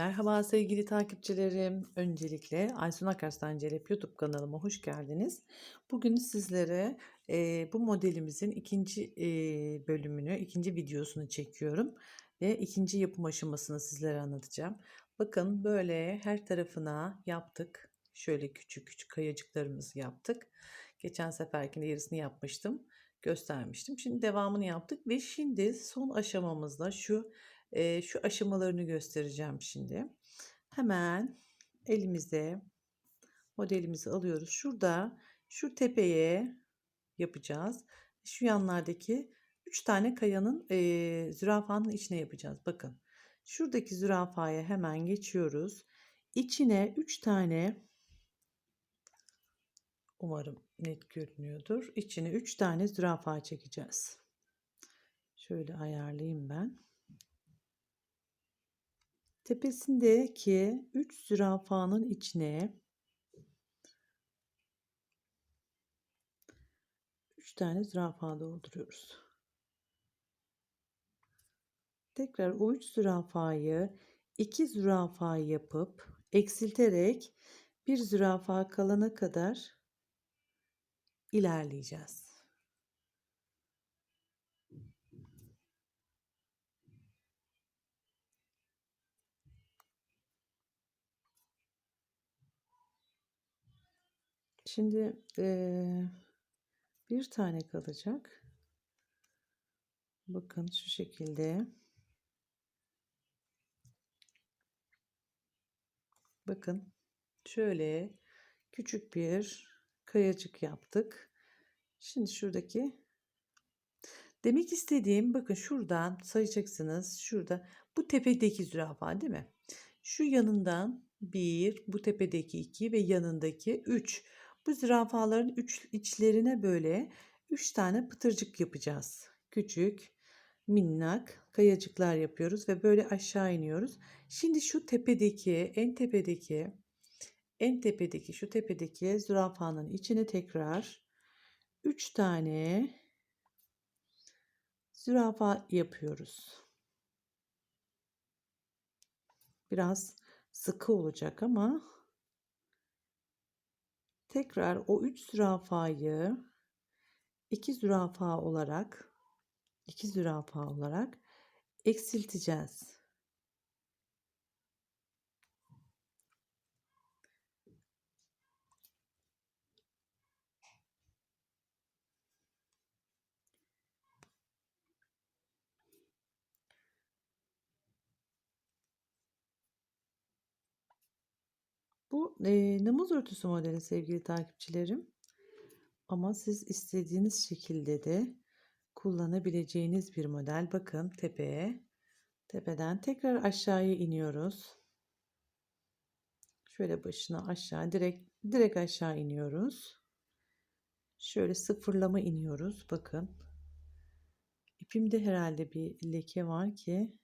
Merhaba sevgili takipçilerim. Öncelikle Aysun Akarslan Celep YouTube kanalıma hoş geldiniz. Bugün sizlere e, bu modelimizin ikinci e, bölümünü, ikinci videosunu çekiyorum. Ve ikinci yapım aşamasını sizlere anlatacağım. Bakın böyle her tarafına yaptık. Şöyle küçük küçük kayacıklarımızı yaptık. Geçen seferkinde yarısını yapmıştım. Göstermiştim. Şimdi devamını yaptık ve şimdi son aşamamızda şu Eee, şu aşamalarını göstereceğim şimdi. Hemen elimizde modelimizi alıyoruz. Şurada şu tepeye yapacağız. Şu yanlardaki 3 tane kayanın eee, zürafanın içine yapacağız. Bakın. Şuradaki zürafaya hemen geçiyoruz. İçine 3 tane umarım net görünüyordur. İçine 3 tane zürafa çekeceğiz. Şöyle ayarlayayım ben. Tepesindeki 3 zürafanın içine 3 tane zürafa dolduruyoruz. Tekrar o 3 zürafayı 2 zürafa yapıp eksilterek bir zürafa kalana kadar ilerleyeceğiz. Şimdi eee, bir tane kalacak. Bakın şu şekilde. Bakın şöyle küçük bir kayacık yaptık. Şimdi şuradaki demek istediğim bakın şuradan sayacaksınız. Şurada bu tepedeki zürafa değil mi? Şu yanından bir, bu tepedeki iki ve yanındaki üç. Bu zürafaların üç içlerine böyle üç tane pıtırcık yapacağız. Küçük, minnak kayacıklar yapıyoruz ve böyle aşağı iniyoruz. Şimdi şu tepedeki, en tepedeki, en tepedeki, şu tepedeki zürafanın içine tekrar üç tane zürafa yapıyoruz. Biraz sıkı olacak ama tekrar o 3 zürafayı 2 zürafa olarak 2 zürafa olarak eksilteceğiz. Bu e, namaz örtüsü modeli sevgili takipçilerim. Ama siz istediğiniz şekilde de kullanabileceğiniz bir model. Bakın tepeye. Tepeden tekrar aşağıya iniyoruz. Şöyle başına aşağı direkt direkt aşağı iniyoruz. Şöyle sıfırlama iniyoruz. Bakın. İpimde herhalde bir leke var ki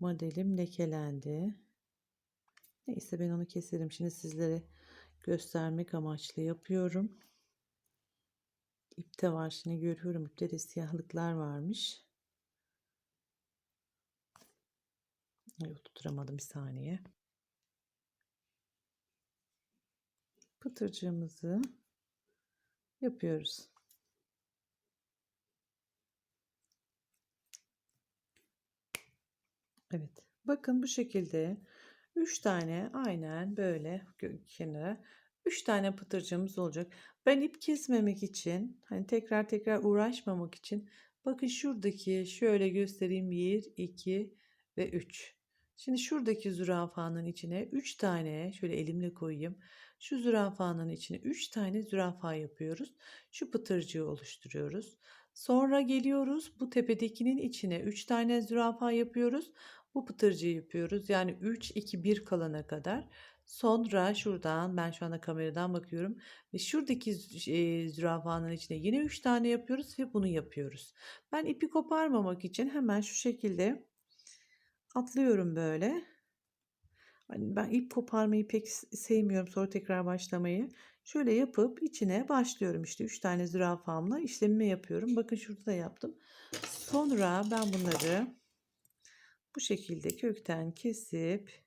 modelim lekelendi. Neyse ben onu keserim. Şimdi sizlere göstermek amaçlı yapıyorum. İpte var. Şimdi görüyorum. İpte de siyahlıklar varmış. Yok tutturamadım bir saniye. Pıtırcığımızı yapıyoruz. Evet. Bakın bu şekilde 3 tane aynen böyle kenara 3 tane pıtırcığımız olacak. Ben ip kesmemek için hani tekrar tekrar uğraşmamak için bakın şuradaki şöyle göstereyim 1 2 ve 3. Şimdi şuradaki zürafanın içine 3 tane şöyle elimle koyayım. Şu zürafanın içine 3 tane zürafa yapıyoruz. Şu pıtırcığı oluşturuyoruz. Sonra geliyoruz bu tepedekinin içine 3 tane zürafa yapıyoruz. Bu pıtırcığı yapıyoruz. Yani 3 2 1 kalana kadar. Sonra şuradan ben şu anda kameradan bakıyorum ve şuradaki e, zürafanın içine yine 3 tane yapıyoruz ve bunu yapıyoruz. Ben ipi koparmamak için hemen şu şekilde atlıyorum böyle. Hani ben ip koparmayı pek sevmiyorum sonra tekrar başlamayı. Şöyle yapıp içine başlıyorum işte 3 tane zürafamla işlemimi yapıyorum. Bakın şurada da yaptım. Sonra ben bunları bu şekilde kökten kesip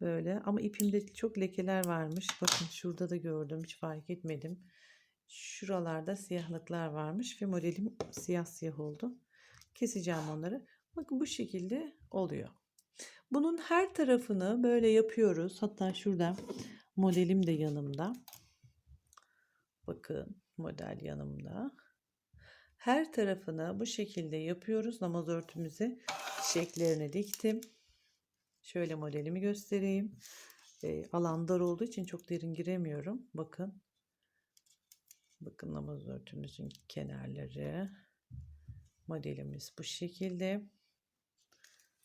böyle ama ipimde çok lekeler varmış. Bakın şurada da gördüm hiç fark etmedim. Şuralarda siyahlıklar varmış ve modelim siyah siyah oldu. Keseceğim onları. Bakın bu şekilde oluyor. Bunun her tarafını böyle yapıyoruz. Hatta şurada modelim de yanımda. Bakın model yanımda. Her tarafını bu şekilde yapıyoruz. Namaz örtümüze çiçeklerini diktim. Şöyle modelimi göstereyim. E, alan dar olduğu için çok derin giremiyorum. Bakın. Bakın namaz örtümüzün kenarları. Modelimiz bu şekilde.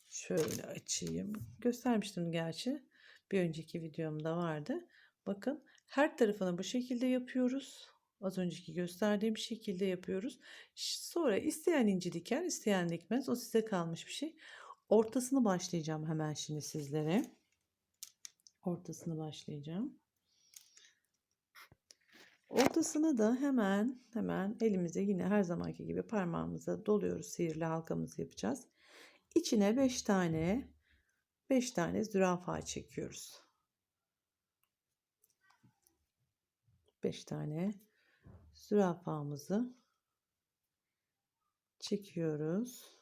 Şöyle açayım. Göstermiştim gerçi. Bir önceki videomda vardı. Bakın her tarafını bu şekilde yapıyoruz. Az önceki gösterdiğim şekilde yapıyoruz. Sonra isteyen inci diker, isteyen dikmez. O size kalmış bir şey. Ortasını başlayacağım hemen şimdi sizlere. Ortasını başlayacağım. Ortasına da hemen hemen elimize yine her zamanki gibi parmağımıza doluyoruz. Sihirli halkamızı yapacağız. İçine 5 tane 5 tane zürafa çekiyoruz. 5 tane zürafamızı çekiyoruz.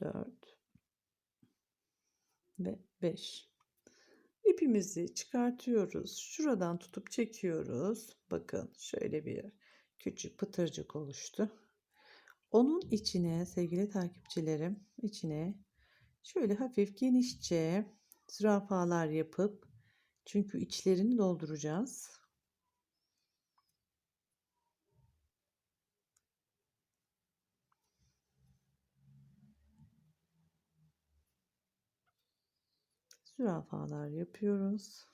Dört ve beş. İpimizi çıkartıyoruz. Şuradan tutup çekiyoruz. Bakın şöyle bir küçük pıtırcık oluştu. Onun içine sevgili takipçilerim içine şöyle hafif genişçe zürafalar yapıp çünkü içlerini dolduracağız. Zürafalar yapıyoruz.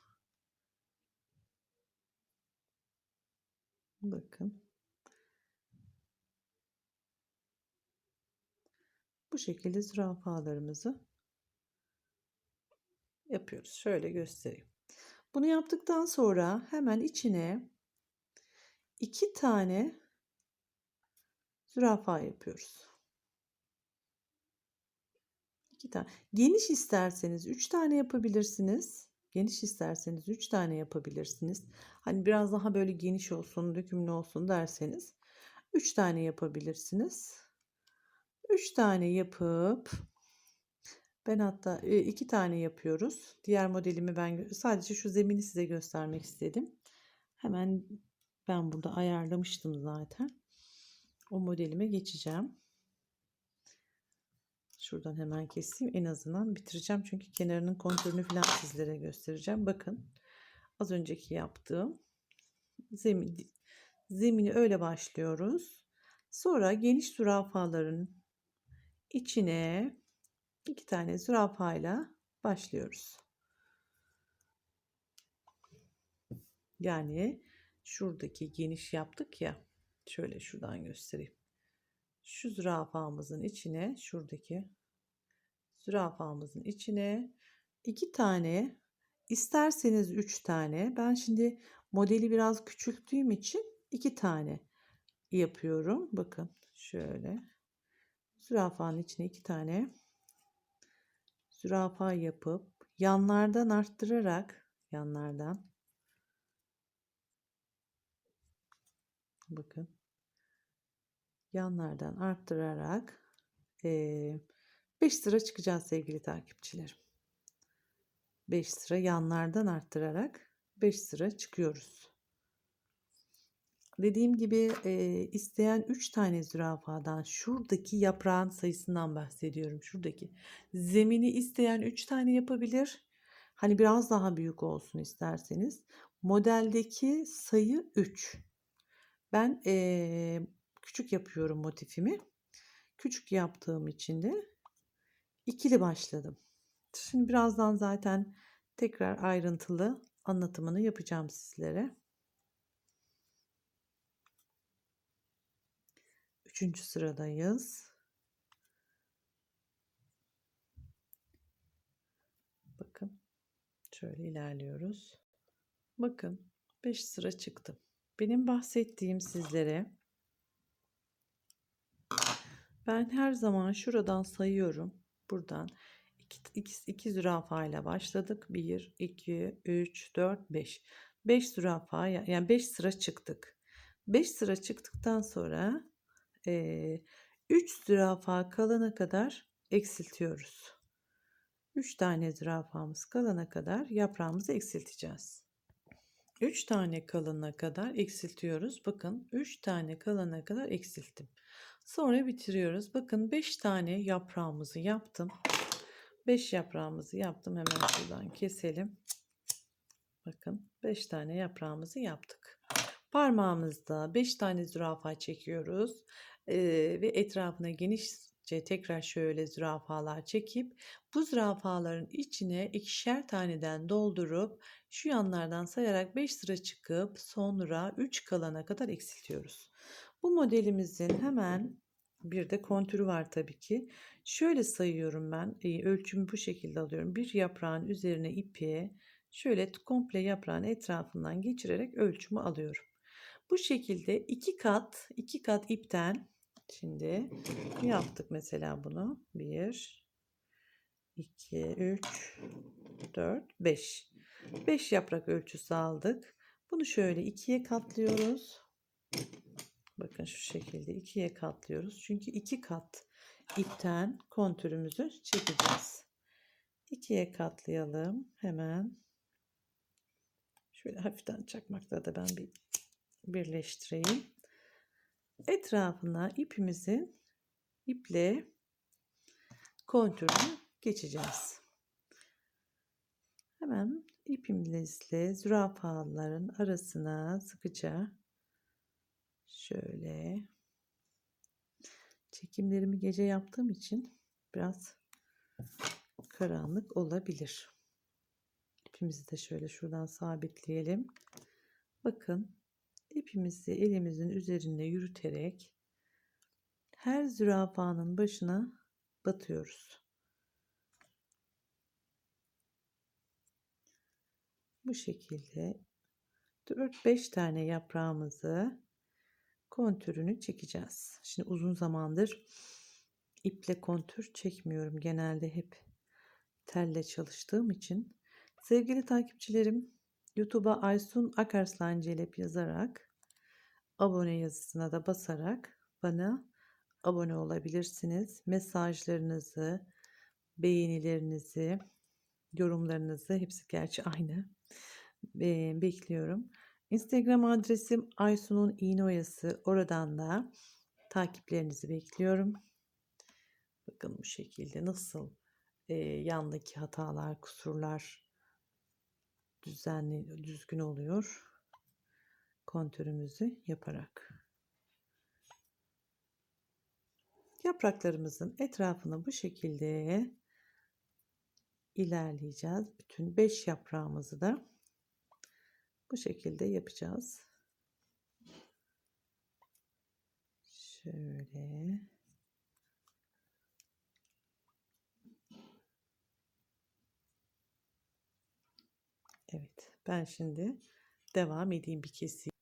Bakın. Bu şekilde zürafalarımızı yapıyoruz. Şöyle göstereyim. Bunu yaptıktan sonra hemen içine iki tane zürafa yapıyoruz. İki tane. Geniş isterseniz üç tane yapabilirsiniz. Geniş isterseniz üç tane yapabilirsiniz. Hani biraz daha böyle geniş olsun, dökümlü olsun derseniz üç tane yapabilirsiniz. Üç tane yapıp ben hatta iki tane yapıyoruz. Diğer modelimi ben sadece şu zemini size göstermek istedim. Hemen ben burada ayarlamıştım zaten. O modelime geçeceğim. Şuradan hemen keseyim. En azından bitireceğim. Çünkü kenarının kontürünü falan sizlere göstereceğim. Bakın. Az önceki yaptığım zemin, zemini öyle başlıyoruz. Sonra geniş zürafaların içine iki tane zürafayla başlıyoruz. Yani şuradaki geniş yaptık ya. Şöyle şuradan göstereyim. Şu zürafamızın içine şuradaki zürafamızın içine iki tane isterseniz üç tane ben şimdi modeli biraz küçülttüğüm için iki tane yapıyorum. Bakın şöyle zürafanın içine iki tane zürafa yapıp yanlardan arttırarak yanlardan bakın yanlardan arttırarak 5 sıra çıkacağız sevgili takipçilerim. 5 sıra yanlardan arttırarak 5 sıra çıkıyoruz. Dediğim gibi e, isteyen 3 tane zürafadan şuradaki yaprağın sayısından bahsediyorum. Şuradaki zemini isteyen 3 tane yapabilir. Hani biraz daha büyük olsun isterseniz. Modeldeki sayı 3. Ben e, küçük yapıyorum motifimi. Küçük yaptığım için de ikili başladım. Şimdi birazdan zaten tekrar ayrıntılı anlatımını yapacağım sizlere. Üçüncü sıradayız. Bakın şöyle ilerliyoruz. Bakın 5 sıra çıktım. Benim bahsettiğim sizlere ben her zaman şuradan sayıyorum. Buradan 2, 2, 2 zürafa ile başladık. 1, 2, 3, 4, 5. 5 zürafa yani 5 sıra çıktık. 5 sıra çıktıktan sonra e, 3 zürafa kalana kadar eksiltiyoruz. 3 tane zürafamız kalana kadar yaprağımızı eksilteceğiz. 3 tane kalana kadar eksiltiyoruz. Bakın 3 tane kalana kadar eksilttim. Sonra bitiriyoruz. Bakın 5 tane yaprağımızı yaptım. 5 yaprağımızı yaptım. Hemen şuradan keselim. Bakın 5 tane yaprağımızı yaptık. Parmağımızda 5 tane zürafa çekiyoruz. Ve etrafına genişçe tekrar şöyle zürafalar çekip bu zürafaların içine ikişer taneden doldurup şu yanlardan sayarak 5 sıra çıkıp sonra 3 kalana kadar eksiltiyoruz. Bu modelimizin hemen bir de kontürü var tabii ki. Şöyle sayıyorum ben. Ölçümü bu şekilde alıyorum. Bir yaprağın üzerine ipi şöyle komple yaprağın etrafından geçirerek ölçümü alıyorum. Bu şekilde iki kat iki kat ipten şimdi yaptık mesela bunu. 1 2 3 4 5 5 yaprak ölçüsü aldık. Bunu şöyle ikiye katlıyoruz. Bakın şu şekilde ikiye katlıyoruz. Çünkü iki kat ipten kontürümüzü çekeceğiz. İkiye katlayalım. Hemen şöyle hafiften çakmakla da ben bir birleştireyim. Etrafına ipimizin iple kontürünü geçeceğiz. Hemen ipimizle zürafaların arasına sıkıca şöyle çekimlerimi gece yaptığım için biraz karanlık olabilir. İpimizi de şöyle şuradan sabitleyelim. Bakın ipimizi elimizin üzerinde yürüterek her zürafanın başına batıyoruz. Bu şekilde 4-5 tane yaprağımızı kontürünü çekeceğiz. Şimdi uzun zamandır iple kontür çekmiyorum. Genelde hep telle çalıştığım için. Sevgili takipçilerim YouTube'a Aysun Akarslan Celep yazarak abone yazısına da basarak bana abone olabilirsiniz. Mesajlarınızı, beğenilerinizi, yorumlarınızı hepsi gerçi aynı bekliyorum. Instagram adresim Aysun'un İğneoyası. Oradan da takiplerinizi bekliyorum. Bakın bu şekilde nasıl e, yandaki hatalar, kusurlar düzenli, düzgün oluyor. Kontürümüzü yaparak. Yapraklarımızın etrafını bu şekilde ilerleyeceğiz. Bütün 5 yaprağımızı da bu şekilde yapacağız. Şöyle. Evet, ben şimdi devam edeyim bir keseyim.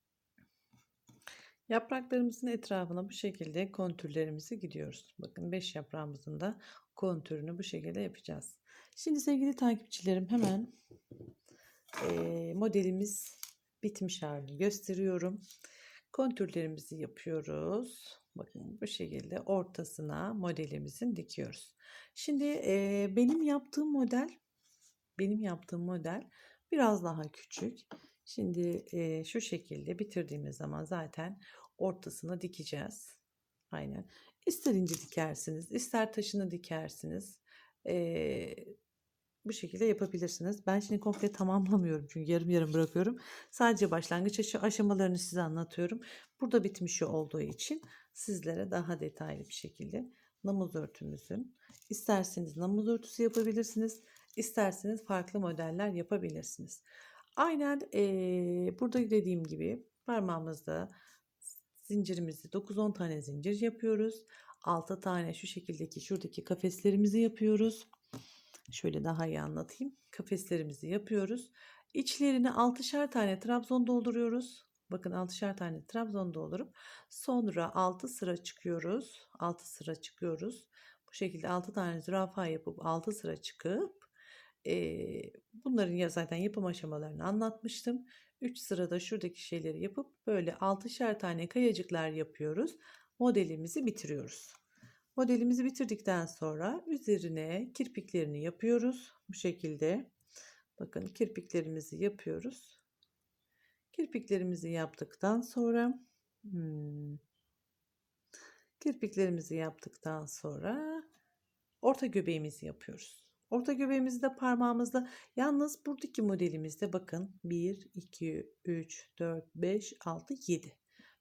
Yapraklarımızın etrafına bu şekilde kontürlerimizi gidiyoruz. Bakın 5 yaprağımızın da kontürünü bu şekilde yapacağız. Şimdi sevgili takipçilerim hemen e, modelimiz bitmiş halini gösteriyorum. Kontürlerimizi yapıyoruz. Bakın bu şekilde ortasına modelimizin dikiyoruz. Şimdi e, benim yaptığım model benim yaptığım model biraz daha küçük. Şimdi e, şu şekilde bitirdiğimiz zaman zaten ortasına dikeceğiz. Aynen. İster ince dikersiniz, ister taşını dikersiniz. E, bu şekilde yapabilirsiniz. Ben şimdi komple tamamlamıyorum çünkü yarım yarım bırakıyorum. Sadece başlangıç aşamalarını size anlatıyorum. Burada bitmiş olduğu için sizlere daha detaylı bir şekilde namuz örtümüzün isterseniz namuz örtüsü yapabilirsiniz. İsterseniz farklı modeller yapabilirsiniz. Aynen ee, burada dediğim gibi parmağımızda zincirimizi 9-10 tane zincir yapıyoruz. 6 tane şu şekildeki şuradaki kafeslerimizi yapıyoruz. Şöyle daha iyi anlatayım. Kafeslerimizi yapıyoruz. İçlerine 6'şer tane trabzon dolduruyoruz. Bakın 6'şer tane trabzon doldurup sonra 6 sıra çıkıyoruz. 6 sıra çıkıyoruz. Bu şekilde 6 tane zürafa yapıp 6 sıra çıkıp eee, bunların ya zaten yapım aşamalarını anlatmıştım. 3 sırada şuradaki şeyleri yapıp böyle 6'şer tane kayacıklar yapıyoruz. Modelimizi bitiriyoruz. Modelimizi bitirdikten sonra üzerine kirpiklerini yapıyoruz. Bu şekilde. Bakın kirpiklerimizi yapıyoruz. Kirpiklerimizi yaptıktan sonra hmm, kirpiklerimizi yaptıktan sonra orta göbeğimizi yapıyoruz. Orta göbeğimizi de parmağımızda yalnız buradaki modelimizde bakın 1, 2, 3, 4, 5, 6, 7.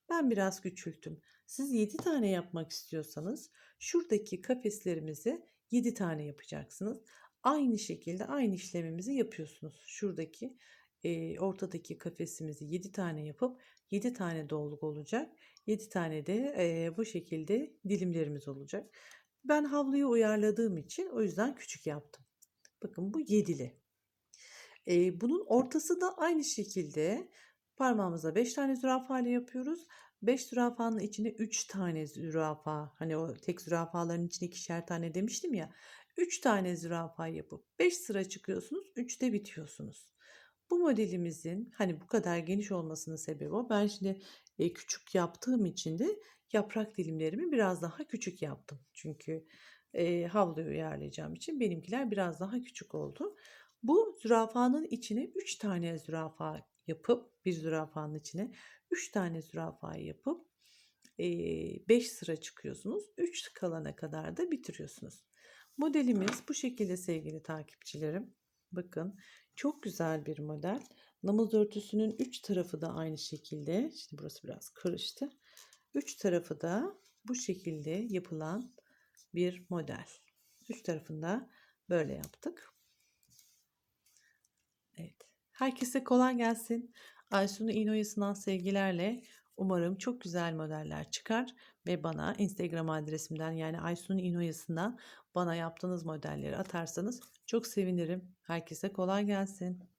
Ben biraz küçülttüm. Siz 7 tane yapmak istiyorsanız şuradaki kafeslerimizi 7 tane yapacaksınız. Aynı şekilde aynı işlemimizi yapıyorsunuz. Şuradaki e, ortadaki kafesimizi 7 tane yapıp 7 tane dolgu olacak. 7 tane de e, bu şekilde dilimlerimiz olacak. Ben havluyu uyarladığım için o yüzden küçük yaptım. Bakın bu 7'li. E, bunun ortası da aynı şekilde parmağımıza 5 tane zürafa ile yapıyoruz. 5 zürafanın içine 3 tane zürafa hani o tek zürafaların içine ikişer tane demiştim ya 3 tane zürafa yapıp 5 sıra çıkıyorsunuz 3'te bitiyorsunuz. Bu modelimizin hani bu kadar geniş olmasının sebebi o. Ben şimdi e, küçük yaptığım için de yaprak dilimlerimi biraz daha küçük yaptım. Çünkü e, havluyu uyarlayacağım için benimkiler biraz daha küçük oldu. Bu zürafanın içine 3 tane zürafa yapıp bir zürafanın içine 3 tane zürafa yapıp 5 sıra çıkıyorsunuz. 3 kalana kadar da bitiriyorsunuz. Modelimiz bu şekilde sevgili takipçilerim. Bakın çok güzel bir model. Namaz örtüsünün 3 tarafı da aynı şekilde. Şimdi burası biraz karıştı. 3 tarafı da bu şekilde yapılan bir model. 3 tarafında böyle yaptık. Evet. Herkese kolay gelsin. Aysun'u İnoyası'ndan sevgilerle umarım çok güzel modeller çıkar ve bana Instagram adresimden yani Aysun'un İnoyası'ndan bana yaptığınız modelleri atarsanız çok sevinirim. Herkese kolay gelsin.